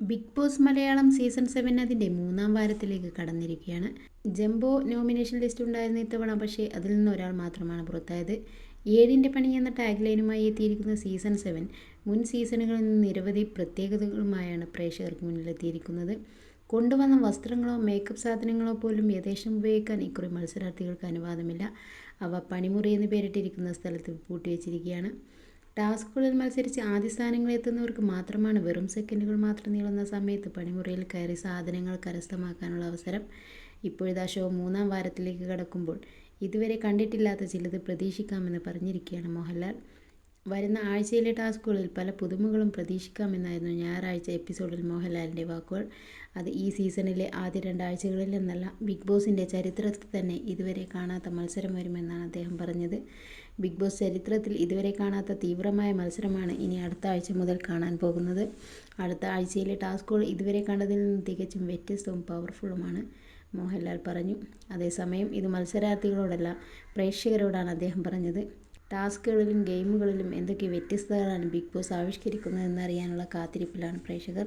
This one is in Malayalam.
Big Boss Malayalam season seven അതിന്റെ മൂന്നാം വാരത്തിലേക്ക് കടന്നിരിക്കുകയാണ്. ജംബോ നോമിനേഷൻ ലിസ്റ്റ് ഉണ്ടായിരുന്ന ഇത്തവണ പക്ഷേ അതിൽ നിന്ന് ഒരാൾ മാത്രമാണ് പുറത്തായത്. ഏഴിന്റെ പണി എന്ന ടാഗ് ലൈനുമായി എത്തിയിരിക്കുന്ന സീസൺ സെവൻ മുൻ സീസണുകളിൽ നിന്ന് നിരവധി പ്രത്യേകതകളുമായാണ് പ്രേക്ഷകർക്ക് മുന്നിലെത്തിയിരിക്കുന്നത്. കൊണ്ടുവന്ന വസ്ത്രങ്ങളോ മേക്കപ്പ് സാധനങ്ങളോ പോലും യഥേഷ്ടം ഉപയോഗിക്കാൻ ഇക്കുറി മത്സരാർത്ഥികൾക്ക് അനുവാദമില്ല. അവ പണിമുറി എന്ന് പേരിട്ടിരിക്കുന്ന സ്ഥലത്ത് പൂട്ടിവെച്ചിരിക്കുകയാണ്. ടാസ്കുകളിൽ മത്സരിച്ച് ആദ്യ സ്ഥാനങ്ങളിൽ എത്തുന്നവർക്ക് മാത്രമാണ് വെറും സെക്കൻഡുകൾ മാത്രം നീളുന്ന സമയത്ത് പണിമുറിയിൽ കയറി സാധനങ്ങൾ കരസ്ഥമാക്കാനുള്ള അവസരം ഇപ്പോഴിതാ ഷോ മൂന്നാം വാരത്തിലേക്ക് കടക്കുമ്പോൾ. ഇതുവരെ കണ്ടിട്ടില്ലാത്ത ചിലത് പ്രതീക്ഷിക്കാമെന്ന് പറഞ്ഞിരിക്കുകയാണ് മോഹൻലാൽ. വരുന്ന ആഴ്ചയിലെ ടാസ്കുകളിൽ പല പുതുമകളും പ്രതീക്ഷിക്കാമെന്നായിരുന്നു ഞായറാഴ്ച എപ്പിസോഡിൽ മോഹൻലാലിന്റെ വാക്കുകൾ. അത് ഈ സീസണിലെ ആദ്യ രണ്ടാഴ്ചകളിൽ എന്നല്ല ബിഗ് ബോസിന്റെ ചരിത്രത്തിൽ തന്നെ ഇതുവരെ കാണാത്ത മത്സരം വരുമെന്നാണ് അദ്ദേഹം പറഞ്ഞത്. ബിഗ് ബോസ് ചരിത്രത്തിൽ ഇതുവരെ കാണാത്ത തീവ്രമായ മത്സരമാണ് ഇനി അടുത്ത ആഴ്ച മുതൽ കാണാൻ പോകുന്നത്. അടുത്ത ആഴ്ചയിലെ ടാസ്കുകൾ ഇതുവരെ കണ്ടതിൽ നിന്ന് തികച്ചും വ്യത്യസ്തവും പവർഫുള്ളുമാണ് മോഹൻലാൽ പറഞ്ഞു. അതേസമയം ഇത് മത്സരാർത്ഥികളോടല്ല പ്രേക്ഷകരോടാണ് അദ്ദേഹം പറഞ്ഞത്. ടാസ്കുകളിലും ഗെയിമുകളിലും എന്തൊക്കെ വ്യത്യസ്തതകളാണ് ബിഗ് ബോസ് ആവിഷ്കരിക്കുന്നതെന്നറിയാനുള്ള കാത്തിരിപ്പിലാണ് പ്രേക്ഷകർ.